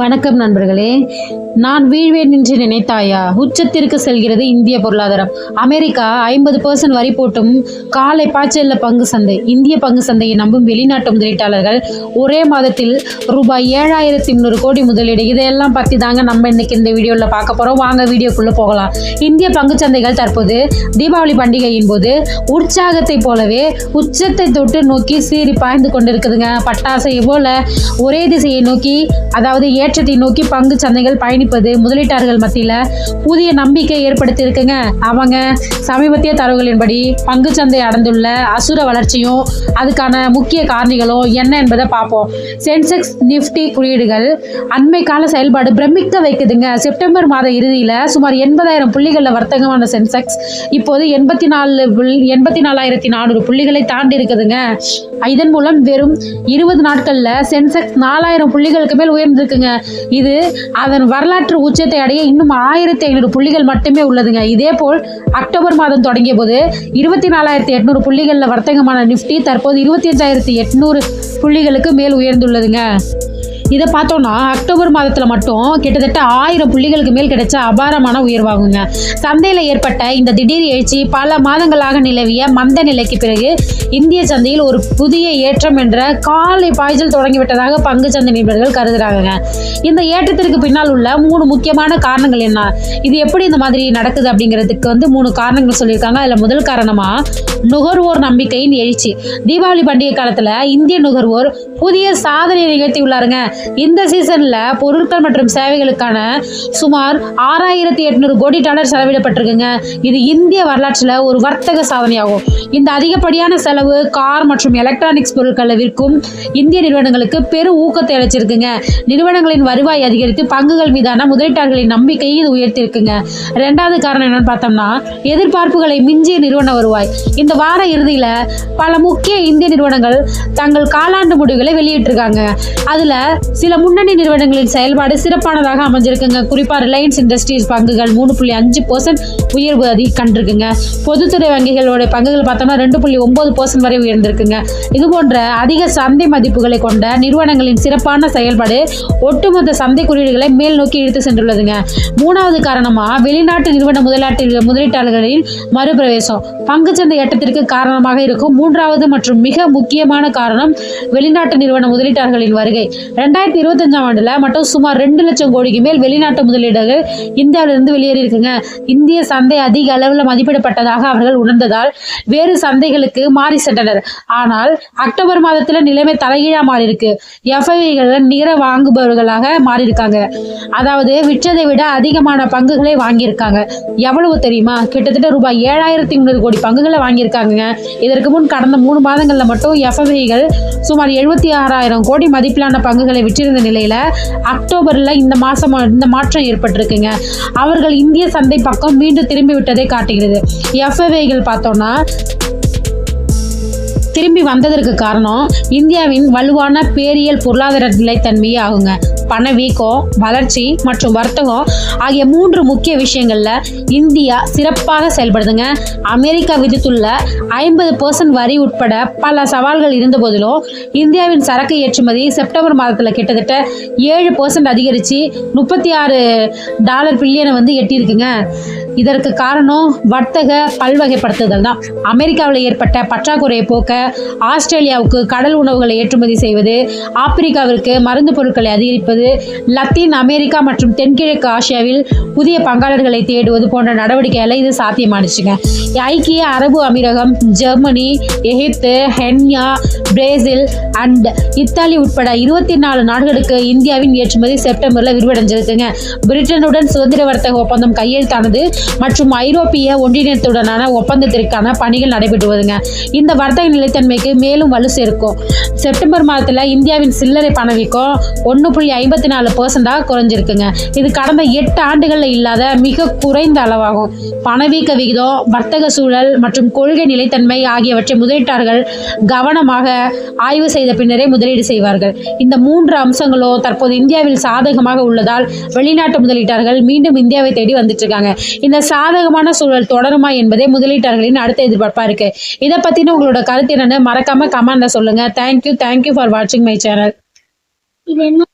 வணக்கம் நண்பர்களே. நான் வீழ்வேன் என்று நினைத்தாயா? உச்சத்திற்கு செல்கிறது இந்திய பொருளாதாரம். அமெரிக்கா ஐம்பது பர்சன்ட் வரி போட்டும் காலை பாய்ச்சல்ல பங்கு சந்தை இந்திய பங்கு சந்தையை நம்பும் வெளிநாட்டு முதலீட்டாளர்கள் ஒரே மாதத்தில் ரூபாய் ஏழாயிரத்தி முந்நூறு கோடி முதலீடு. இதையெல்லாம் பற்றி தாங்க நம்ம இன்னைக்கு இந்த வீடியோவில் பார்க்க போகிறோம் வாங்க வீடியோக்குள்ளே போகலாம். இந்திய பங்கு சந்தைகள் தற்போது தீபாவளி பண்டிகையின் போது உற்சாகத்தை போலவே உச்சத்தை தொட்டு நோக்கி சீறி பாய்ந்து கொண்டிருக்குதுங்க. பட்டாசை போல ஒரே திசையை நோக்கி அதாவது ஏற்றத்தை நோக்கி பங்கு சந்தைகள் பயணிப்பது முதலீட்டாளர்கள் மத்தியில் புதிய நம்பிக்கை ஏற்படுத்தி இருக்குங்க அவங்க சமீபத்திய தரவுகளின்படி பங்கு சந்தை அடைந்துள்ள அசுர வளர்ச்சியும் அதுக்கான முக்கிய காரணிகளும் என்ன என்பதை பார்ப்போம். சென்செக்ஸ் நிஃப்டி குறியீடுகள் அண்மை கால செயல்பாடு பிரமிக்க வைக்குதுங்க. செப்டம்பர் மாத இறுதியில் சுமார் எண்பதாயிரம் புள்ளிகளில் வர்த்தகமான சென்செக்ஸ் இப்போது எண்பத்தி நாலு எண்பத்தி நாலாயிரத்தி நானூறு புள்ளிகளை தாண்டி இருக்குதுங்க. இதன் மூலம் வெறும் இருபது நாட்களில் சென்செக்ஸ் நாலாயிரம் புள்ளிகளுக்கு மேல் உயர்ந்திருக்குங்க. இது அதன் வரலாற்று உச்சத்தை அடைய இன்னும் ஆயிரத்தி ஐநூறு புள்ளிகள் மட்டுமே உள்ளதுங்க. இதே போல் அக்டோபர் மாதம் தொடங்கிய போது இருபத்தி நாலாயிரத்தி எட்நூறு புள்ளிகளில் வர்த்தகமான நிஃப்டி தற்போது இருபத்தி அஞ்சாயிரத்தி எட்நூறு புள்ளிகளுக்கு மேல் உயர்ந்துள்ளதுங்க. இதை பார்த்தோன்னா அக்டோபர் மாதத்தில் மட்டும் கிட்டத்தட்ட ஆயிரம் புள்ளிகளுக்கு மேல் கிடைச்ச அபாரமான உயர்வாகுங்க. சந்தையில் ஏற்பட்ட இந்த திடீர் எழுச்சி பல மாதங்களாக நிலவிய மந்த நிலைக்கு பிறகு இந்திய சந்தையில் ஒரு புதிய ஏற்றம் என்ற காலை பாய்ச்சல் தொடங்கிவிட்டதாக பங்கு சந்தை நிபுணர்கள் கருதுறாங்க இந்த ஏற்றத்திற்கு பின்னால் உள்ள மூணு முக்கியமான காரணங்கள் என்ன? இது எப்படி இந்த மாதிரி நடக்குது அப்படிங்கிறதுக்கு வந்து மூணு காரணங்கள் சொல்லியிருக்காங்க. அதில் முதல் காரணமாக நுகர்வோர் நம்பிக்கையின் எழுச்சி. தீபாவளி பண்டிகை காலத்தில் இந்திய நுகர்வோர் புதிய சாதனை நிகழ்த்தி உள்ளாருங்க. இந்த சீசன்ல பொருட்கள் மற்றும் சேவைகளுக்கான சுமார் ஆறாயிரத்தி எட்நூறு கோடி டாலர் செலவிடப்பட்டிருக்குங்க. இது இந்திய வரலாற்றில் ஒரு வர்த்தக சாதனையாகும். இந்த அதிகப்படியான செலவு கார் மற்றும் எலக்ட்ரானிக்ஸ் பொருட்களை விற்கும் இந்திய நிறுவனங்களுக்கு பெரும் ஊக்கத்தை அளிச்சிருக்குங்க. நிறுவனங்களின் வருவாய் அதிகரித்து பங்குகள் மீதான முதலீட்டாளர்களின் நம்பிக்கையை இது உயர்த்தியிருக்குங்க ரெண்டாவது காரணம் என்னன்னு பார்த்தோம்னா எதிர்பார்ப்புகளை மிஞ்சிய நிறுவன வருவாய். இந்த வார இறுதியில் பல முக்கிய இந்திய நிறுவனங்கள் தங்கள் காலாண்டு முடிவுகளை வெளியிட்டிருக்காங்க. அதில் சில முன்னணி நிறுவனங்களின் செயல்பாடு சிறப்பானதாக அமைஞ்சிருக்குங்க. குறிப்பாக ரிலையன்ஸ் இண்டஸ்ட்ரீஸ் பங்குகள் மூணு புள்ளி அஞ்சு பர்சன்ட் உயர்வு அதி கண்டிருக்குங்க. பொதுத்துறை வங்கிகளோட பங்குகள் பார்த்தோம்னா ரெண்டு புள்ளி ஒன்பது பர்சன்ட் வரை உயர்ந்திருக்குங்க. இது போன்ற அதிக சந்தை மதிப்புகளை கொண்ட நிறுவனங்களின் சிறப்பான செயல்பாடு ஒட்டுமொத்த சந்தை குறியீடுகளை மேல் நோக்கி இழுத்து சென்றுள்ளதுங்க. மூணாவது காரணமாக வெளிநாட்டு நிறுவன முதலாட்டு முதலீட்டாளர்களின் மறுபிரவேசம். பங்குச்சந்தை ஏற்றத்திற்கு காரணமாக இருக்கும். மூன்றாவது மற்றும் மிக முக்கியமான காரணம் வெளிநாட்டு நிறுவன முதலீட்டாளர்களின் வருகை. ரெண்டாயிரத்தி இருபத்தஞ்சாம் ஆண்டுல மட்டும் சுமார் ரெண்டு லட்சம் கோடிக்கு மேல் வெளிநாட்டு முதலீடுகள் இந்தியாவிலிருந்து வெளியேறி இருக்குங்க இந்திய சந்தை அதிக அளவில் மதிப்பிடப்பட்டதாக அவர்கள் உணர்ந்ததால் வேறு சந்தைகளுக்கு மாறி சென்றனர். ஆனால் அக்டோபர் மாதத்துல நிலைமை தலைகீழா மாறி இருக்கு எஃப்ஐகள் நிகர வாங்குபவர்களாக மாறி இருக்காங்க அதாவது விற்றதை விட அதிகமான பங்குகளை வாங்கியிருக்காங்க. எவ்வளவு தெரியுமா? கிட்டத்தட்ட ரூபாய் ஏழாயிரத்தி முந்நூறு கோடி பங்குகளை வாங்கியிருக்காங்க இதற்கு முன் கடந்த மூணு மாதங்களில் மட்டும் எஃப்ஐகள் சுமார் எழுபத்தி ஆறாயிரம் கோடி மதிப்பிலான பங்குகளை விற்றிருந்த நிலையில் அக்டோபரில் இந்த மாதம் இந்த மாற்றம் ஏற்பட்டிருக்குங்க. அவர்கள் இந்திய சந்தை பக்கம் மீண்டும் திரும்பி விட்டதை காட்டுகிறது. எஃப்ஐகள் பார்த்தோன்னா திரும்பி வந்ததற்கு காரணம் இந்தியாவின் வலுவான பேரியல் பொருளாதார நிலைத்தன்மையே ஆகுங்க பணவீக்கம் வளர்ச்சி மற்றும் வர்த்தகம் ஆகிய மூன்று முக்கிய விஷயங்களில் இந்தியா சிறப்பாக செயல்படுதுங்க. அமெரிக்கா விதித்துள்ள ஐம்பது பர்சன்ட் வரி உட்பட பல சவால்கள் இருந்த போதிலும் இந்தியாவின் சரக்கு ஏற்றுமதி செப்டம்பர் மாதத்தில் கிட்டத்தட்ட ஏழு பர்சன்ட் அதிகரித்து முப்பத்தி ஆறு டாலர் பில்லியனை வந்து எட்டியிருக்குங்க. இதற்கு காரணம் வர்த்தக பல்வகைப்படுத்துதல் தான். அமெரிக்காவில் ஏற்பட்ட பற்றாக்குறையை போக்க ஆஸ்திரேலியாவுக்கு கடல் உணவுகளை ஏற்றுமதி செய்வது ஆப்பிரிக்காவிற்கு மருந்து பொருட்களை அதிகரிப்பது லத்தீன் அமெரிக்கா மற்றும் தென்கிழக்கு ஆசியாவில் புதிய பங்காளர்களை தேடுவது போன்ற நடவடிக்கைகளை இது சாத்தியமானுச்சுங்க. ஐக்கிய அரபு அமீரகம் ஜெர்மனி எகிப்து ஹென்யா பிரேசில் அண்ட் இத்தாலி உட்பட இருபத்தி நாலு நாடுகளுக்கு இந்தியாவின் ஏற்றுமதி செப்டம்பரில் விரிவடைஞ்சிருக்குங்க. பிரிட்டனுடன் சுதந்திர வர்த்தக ஒப்பந்தம் கையெழுத்தானது மற்றும் ஐரோப்பிய ஒன்றிணையத்துடனான ஒப்பந்தத்திற்கான பணிகள் நடைபெற்று வருதுங்க. இந்த வர்த்தக நிலை நிலைத்தன்மைக்கு மேலும் வலு சேர்க்கும். செப்டம்பர் மாதத்தில் இந்தியாவின் சில்லறை பணவீக்கம் ஒன்று புள்ளி ஐம்பத்தி நாலு பர்சண்டாக குறைஞ்சிருக்குங்க. இது கடந்த எட்டு ஆண்டுகளில் இல்லாத மிக குறைந்த அளவாகும். பணவீக்க விகிதம் வர்த்தக சூழல் மற்றும் கொள்கை நிலைத்தன்மை ஆகியவற்றை முதலீட்டாளர்கள் கவனமாக ஆய்வு செய்த பின்னரே முதலீடு செய்வார்கள். இந்த மூன்று அம்சங்களோ தற்போது இந்தியாவில் சாதகமாக உள்ளதால் வெளிநாட்டு முதலீட்டாளர்கள் மீண்டும் இந்தியாவை தேடி வந்துட்டு இருக்காங்க இந்த சாதகமான சூழல் தொடருமா என்பதே முதலீட்டாளர்களின் அடுத்த எதிர்பார்ப்பா இருக்கு. இதை பத்தின உங்களோட கருத்து என்னன்னு மறக்காம கமெண்ட்ல சொல்லுங்க. Thank you thank you for வாட்சிங் மை சேனல் இது என்ன